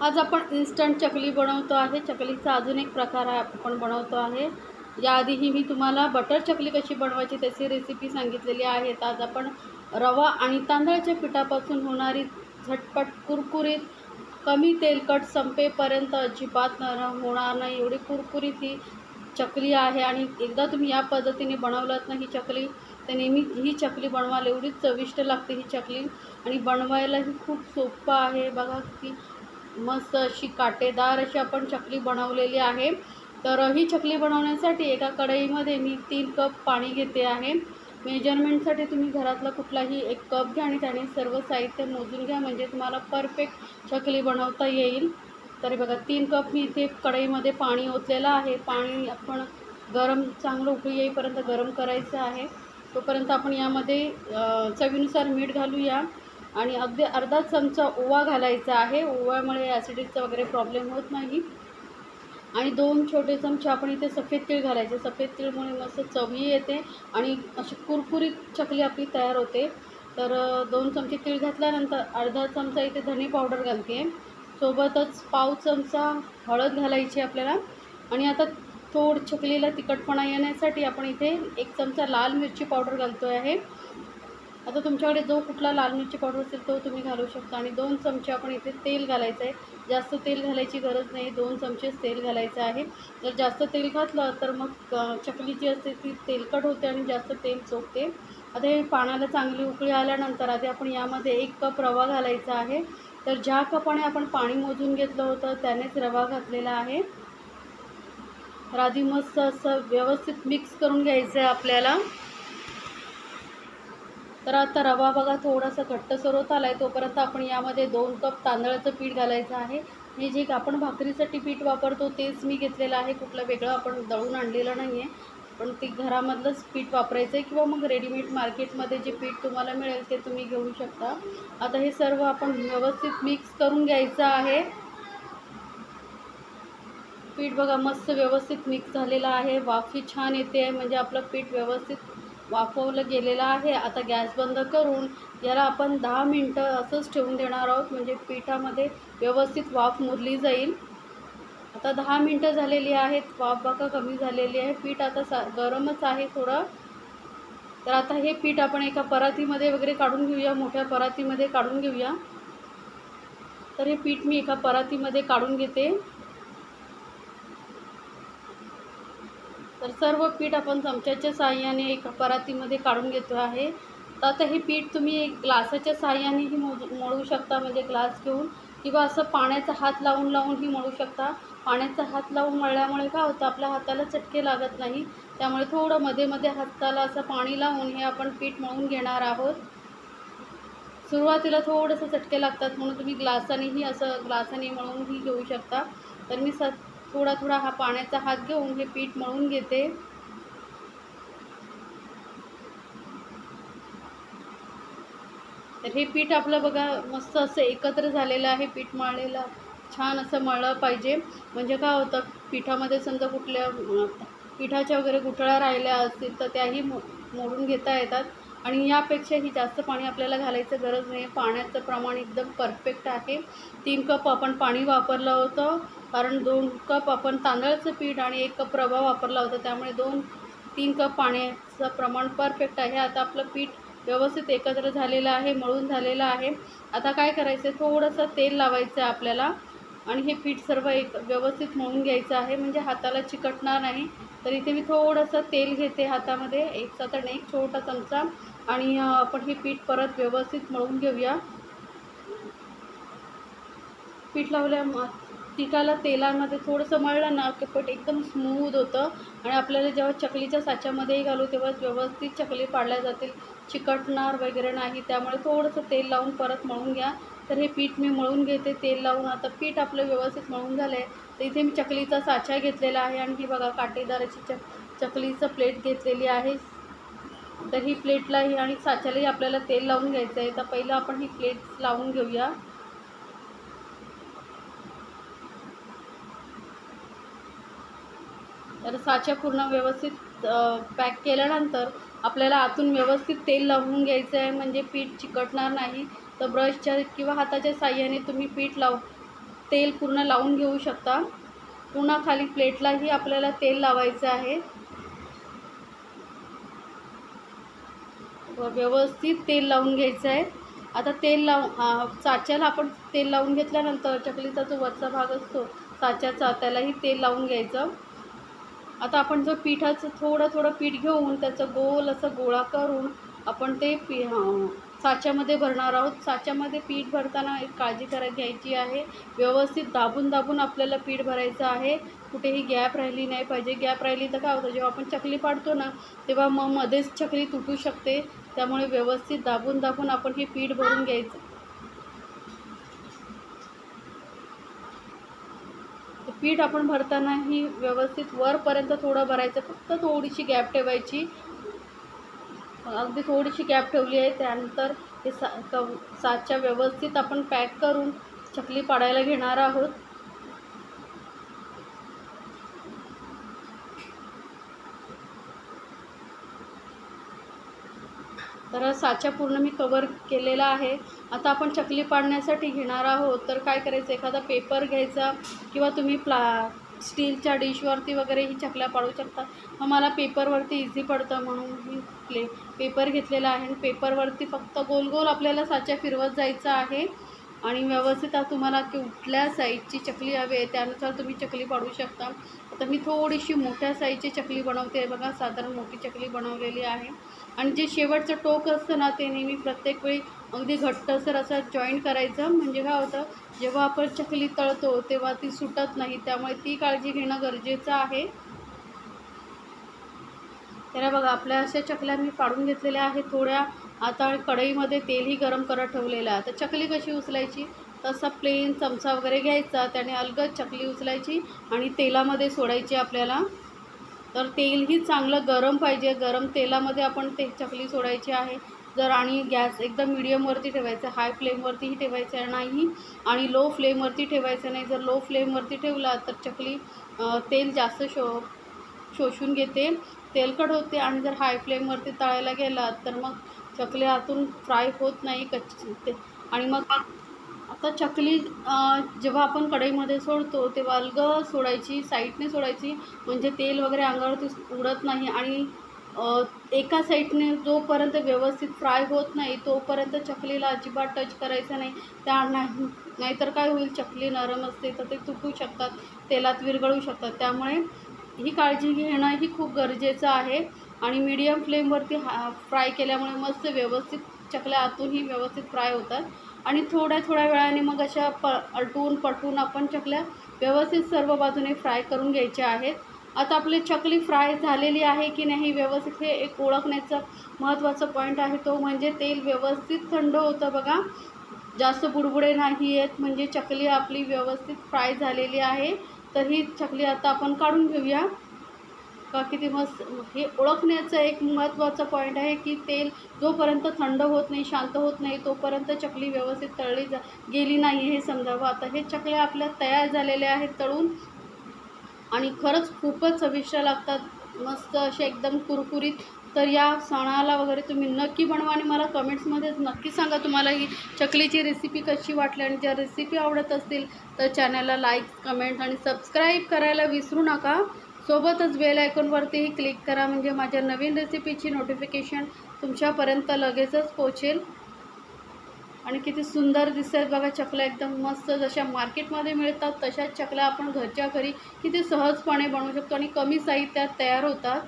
आज आपण इन्स्टंट चकली बनवतो आहे. चकलीचा अजून एक प्रकार आहे आपण बनवतो आहे. याआधीही मी तुम्हाला बटर चकली कशी बनवायची त्याची रेसिपी सांगितलेली आहे. आज आपण रवा आणि तांदळाच्या पिठापासून होणारी झटपट कुरकुरीत कमी तेलकट संपेपर्यंत अजिबात न होणार नाही. एवढी कुरकुरीत ही चकली आहे आणि एकदा तुम्ही या पद्धतीने बनवलात ना ही चकली तर नेहमी ही चकली बनवायला एवढीच चविष्ट लागते ही चकली. आणि बनवायलाही खूप सोपं आहे. बघा की मस्त अशी काटेदार अशी आपण चकली बनवलेली आहे. तर ही चकली बनवण्यासाठी एका कढईमध्ये मी तीन कप पाणी घेते आहे. मेजरमेंटसाठी तुम्ही घरातला कुठलाही एक कप घ्या आणि त्याने सर्व साहित्य मोजून घ्या म्हणजे तुम्हाला परफेक्ट चकली बनवता येईल. तरी बघा तीन कप मी इथे कढईमध्ये पाणी ओतलेलं आहे. पाणी आपण गरम चांगलं उकळी येईपर्यंत गरम करायचं आहे. तोपर्यंत आपण यामध्ये चवीनुसार मीठ घालूया. आणि अगदी अर्धा चमचा ओवा घालायचा आहे. ओव्यामुळे ॲसिडिकचा वगैरे प्रॉब्लेम होत नाही. आणि दोन छोटे चमचे आपण इथे सफेद तीळ घालायचे. सफेद तीळमुळे मस्त चवही येते आणि अशी कुरकुरीत चकली आपली तयार होते. तर दोन चमचे तीळ घातल्यानंतर अर्धा चमचा इथे धने पावडर घालते सोबतच पाव चमचा हळद घालायची आपल्याला. आणि आता थोड चकलीला तिखटपणा येण्यासाठी आपण इथे एक चमचा लाल मिरची पावडर घालतो आहे. आता तुमच्याकडे जो कुठला लाल मिरची पावडर असेल तो तुम्ही घालू शकता. आणि दोन चमचे आपण इथे तेल घालायचं आहे. जास्त तेल घालायची गरज नाही. दोन चमचेच तेल घालायचं आहे. जर जास्त तेल घातलं तर मग चकली जी असते ती तेलकट होते आणि जास्त तेल चोखते. आता हे पाण्याला चांगली उकळी आल्यानंतर आधी आपण यामध्ये एक कप रवा घालायचा आहे. तर ज्या कपाने आपण पाणी मोजून घेतलं होतं त्यानेच रवा घातलेला आहे. तर आधी मस्त असं व्यवस्थित मिक्स करून घ्यायचं आहे आपल्याला. तर आता रवा बघा थोडासा घट्टसर होत आला आहे तोपर्यंत आपण यामध्ये दोन कप तांदळाचं पीठ घालायचं आहे. हे जे आपण भाकरीसाठी पीठ वापरतो तेच मी घेतलेलं आहे. कुठलं वेगळं आपण दळून आणलेलं नाही आहे पण ते घरामधलंच पीठ वापरायचं आहे किंवा मग रेडीमेड मार्केटमध्ये जे पीठ तुम्हाला मिळेल ते तुम्ही घेऊ शकता. आता हे सर्व आपण व्यवस्थित मिक्स करून घ्यायचं आहे. पीठ बघा मस्त व्यवस्थित मिक्स झालेलं आहे. वाफी छान येते आहे. म्हणजे आपलं पीठ व्यवस्थित वाफवलं गेलेलं आहे. आता गॅस बंद करून याला आपण दहा मिनटं असंच ठेवून देणार आहोत. म्हणजे पिठामध्ये व्यवस्थित वाफ मुरली जाईल. आता दहा मिनटं झालेली आहेत. वाफ बाका कमी झालेली आहे. पीठ आता सा गरमच आहे थोडं. तर आता हे पीठ आपण एका परातीमध्ये वगैरे काढून घेऊया. मोठ्या परातीमध्ये काढून घेऊया. तर हे पीठ मी एका परातीमध्ये काढून घेते. तर सर्व पीठ आपण चमच्याच्या साहाय्याने एका परातीमध्ये काढून घेतो आहे. तर आता हे पीठ तुम्ही एक ग्लासाच्या साहाय्यानेही मोज मळू शकता म्हणजे ग्लास घेऊन किंवा असं पाण्याचा हात लावून लावूनही मळू शकता. पाण्याचा हात लावून मळल्यामुळे काय होतं आपल्या हाताला चटके लागत नाही. त्यामुळे थोडं मध्ये मध्ये हाताला असं पाणी लावून हे आपण पीठ मळून घेणार आहोत. सुरुवातीला थोडंसं चटके लागतात म्हणून तुम्ही ग्लासानेही असं ग्लासाने मळूनही घेऊ शकता. तर मी स थोडा थोडा हा पाण्याचा हात घेऊन हे पीठ मळून घेते. तर हे पीठ आपलं बघा मस्त असं एकत्र झालेलं आहे पीठ मळलेलं. छान असं मळलं पाहिजे. म्हणजे काय होतं पिठामध्ये समजा कुठल्या पिठाच्या वगैरे गुठळ्या राहिल्या असतील तर त्याही मो मोडून घेता येतात. आणि यापेक्षाही जास्त पाणी आपल्याला घालायचं गरज नाही. पाण्याचं प्रमाण एकदम परफेक्ट आहे. तीन कप आपण पाणी वापरलं होतं. कारण दोन कप आपण तांदळाचं पीठ आणि एक कप रवा वापरला होता. त्यामुळे दोन तीन कप पाण्याचं प्रमाण परफेक्ट आहे. आता आपलं पीठ व्यवस्थित एकत्र झालेलं आहे मळून झालेलं आहे. आता काय करायचं आहे थोडंसं तेल लावायचं आहे आपल्याला. आणि हे पीठ सर्व एक व्यवस्थित मळून घ्यायचं आहे. म्हणजे हाताला चिकटणार नाही. तर इथे मी थोडंसं तेल घेते हातामध्ये. एक साधारण एक छोटा चमचा. आणि आपण हे पीठ परत व्यवस्थित मळून घेऊया. पीठ लावल्या पिठाला तेलामध्ये थोडंसं मळलं ना की पीठ एकदम स्मूद होतं. आणि आपल्याला जेव्हा चकलीच्या साच्यामध्येही घालू तेव्हा व्यवस्थित चकली पाडल्या जातील. चिकटणार वगैरे नाही त्यामुळे थोडंसं तेल लावून परत मळून घ्या. तर हे पीठ मी मळून घेते तेल लावून. आता पीठ आपलं व्यवस्थित मळून झालं आहे तर इथे मी चकलीचा साचा घेतलेला आहे. आणि ही बघा काटेदार अशी च चकलीचं प्लेट घेतलेली आहे. तर ही प्लेटलाही आणि साच्यालाही आपल्याला तेल लावून घ्यायचं आहे. तर पहिलं आपण ही प्लेट लावून घेऊया. तर साच्या पूर्ण व्यवस्थित पॅक केल्यानंतर आपल्याला आतून व्यवस्थित तेल लावून घ्यायचं आहे. म्हणजे पीठ चिकटणार नाही. तर ब्रशच्या किंवा हाताच्या साह्याने तुम्ही पीठ लाव तेल पूर्ण लावून घेऊ शकता. पुन्हा खाली प्लेटलाही आपल्याला तेल लावायचं आहे. व व्यवस्थित तेल लावून घ्यायचं आहे. आता तेल लावून साच्याला आपण तेल लावून घेतल्यानंतर चकलीचा जो वरचा भाग असतो साच्याचा त्यालाही तेल लावून घ्यायचं. आता आपण जो पिठाचं थोडं थोडं पीठ घेऊन त्याचं गोल असं गोळा करून आपण ते पी साच्यामध्ये भरणार आहोत. साच्यामध्ये पीठ भरताना एक काळजी करा घ्यायची आहे. व्यवस्थित दाबून दाबून आपल्याला पीठ भरायचं आहे. कुठेही गॅप राहिली नाही पाहिजे. गॅप राहिली तर काय होतं जेव्हा आपण चकली पाडतो ना तेव्हा मग मध्येच चकली तुटू शकते. त्यामुळे व्यवस्थित दाबून दाबून आपण हे पीठ भरून घ्यायचं. पीठ आपण भरताना ही व्यवस्थित वरपर्यंत थोडं भरायचं. फक्त थोडीशी गॅप ठेवायची. अगदी थोडीशी गॅप ठेवली आहे. त्यानंतर हे सा साच्या व्यवस्थित आपण पॅक करून चकली पाडायला घेणार आहोत. तर साच्या पूर्ण मी कवर केलेला आहे. आता आपण चकली पाडण्यासाठी घेणार आहोत. तर काय करायचं? एखादा पेपर घ्यायचा किंवा तुम्ही प्ला स्टीलच्या डिशवरती वगैरे ही चकल्या पाडू शकता. मग मला पेपरवरती इझी पडतं म्हणून मी प्ले पेपर घेतलेला आहे आणि पेपरवरती फक्त गोल गोल आपल्याला साच्या फिरवत जायचं आहे. आणि व्यवस्थित आता तुम्हाला कुठल्या साईजची चकली हवी आहे त्यानुसार तुम्ही चकली पाडू शकता. आता मी थोडीशी मोठ्या साईजची चकली बनवते. बघा साधारण मोठी चकली बनवलेली आहे. आणि जे शेवटचं टोक असतं ना ते नेहमी प्रत्येक वेळी अगदी घट्टसर असं जॉईंट करायचं. म्हणजे काय होतं जेव्हा आपण चकली तळतो तेव्हा ती सुटत नाही. त्यामुळे ती काळजी घेणं गरजेचं आहे. तर बघा आपल्या अशा चकल्या मी पाडून घेतलेल्या आहेत. थोड्या आता कढईमध्ये तेलही गरम करत ठेवलेलं आहे. तर चकली कशी उचलायची? तसा प्लेन चमचा वगैरे घ्यायचा. त्याने अलगद चकली उचलायची आणि तेलामध्ये सोडायची आपल्याला. तर तेलही चांगलं गरम पाहिजे. गरम तेलामध्ये आपण ते चकली सोडायची आहे. जर आणि गॅस एकदम मिडियमवरती ठेवायचं हाय फ्लेमवरतीही ठेवायचं नाही आणि लो फ्लेमवरती ठेवायचं नाही. जर लो फ्लेमवरती ठेवला तर चकली तेल जास्त शो शोषून घेते. तेलकट होते आणि जर हाय फ्लेमवरती तळायला गेला तर मग चकली आतून फ्राय होत नाही कच्ची ते. आणि मग आता चकली जेव्हा आपण कढईमध्ये सोडतो तेव्हा अलग सोडायची साईडने सोडायची. म्हणजे तेल वगैरे अंगावरती उडत नाही आणि एका साईडने जोपर्यंत व्यवस्थित फ्राय होत नाही तोपर्यंत चकलीला अजिबात टच करायचं नाही. त्या नाही नाहीतर काय होईल? चकली नरम असते तर ते तुटू शकतात तेलात विरघळू शकतात. त्यामुळे ही काळजी घेणं ही खूप गरजेचं आहे. आणि मीडियम फ्लेमवरती हा फ्राय केल्यामुळे मस्त व्यवस्थित चकल्या आतूनही व्यवस्थित फ्राय होतात. आणि थोड्या थोड्या वेळाने मग अशा प अलटून पटवून आपण चकल्या व्यवस्थित सर्व बाजूने फ्राय करून घ्यायच्या आहेत. आता आपली चकली फ्राय झालेली आहे की नाही व्यवस्थित हे एक ओळखण्याचा महत्त्वाचा पॉईंट आहे. तो म्हणजे तेल व्यवस्थित थंड होतं बघा. जास्त बुडबुडे नाही आहेत. म्हणजे चकली आपली व्यवस्थित फ्राय झालेली आहे. तर ही चकली आता आपण काढून घेऊया. का किती मस्त हे ओळखण्याचं एक महत्त्वाचा पॉईंट आहे की तेल जोपर्यंत थंड होत नाही शांत होत नाही तोपर्यंत चकली व्यवस्थित तळली जा गेली नाही हे समजावं. आता हे चकल्या आपल्या तयार झालेल्या आहेत तळून आणि खरंच खूपच चविष्ट लागतात. मस्त असे एकदम कुरकुरीत. तर या सणाला वगैरे तुम्ही नक्की बनवा आणि मला कमेंट्समध्ये नक्की सांगा तुम्हाला ही चकलीची रेसिपी कशी वाटली आणि ज्या रेसिपी आवडत असतील तर चॅनलला लाईक कमेंट आणि सबस्क्राईब करायला विसरू नका. सोबतच बेल आयकॉनवरतीही क्लिक करा म्हणजे माझ्या नवीन रेसिपीची नोटिफिकेशन तुमच्यापर्यंत लगेचच पोचेल आणि किती सुंदर दिसतात बघा चकल्या एकदम मस्त जशा मार्केटमध्ये मिळतात तशाच चकल्या आपण घरच्या घरी किती सहजपणे बनवू शकतो. आणि कमी साहित्यात तयार होतात.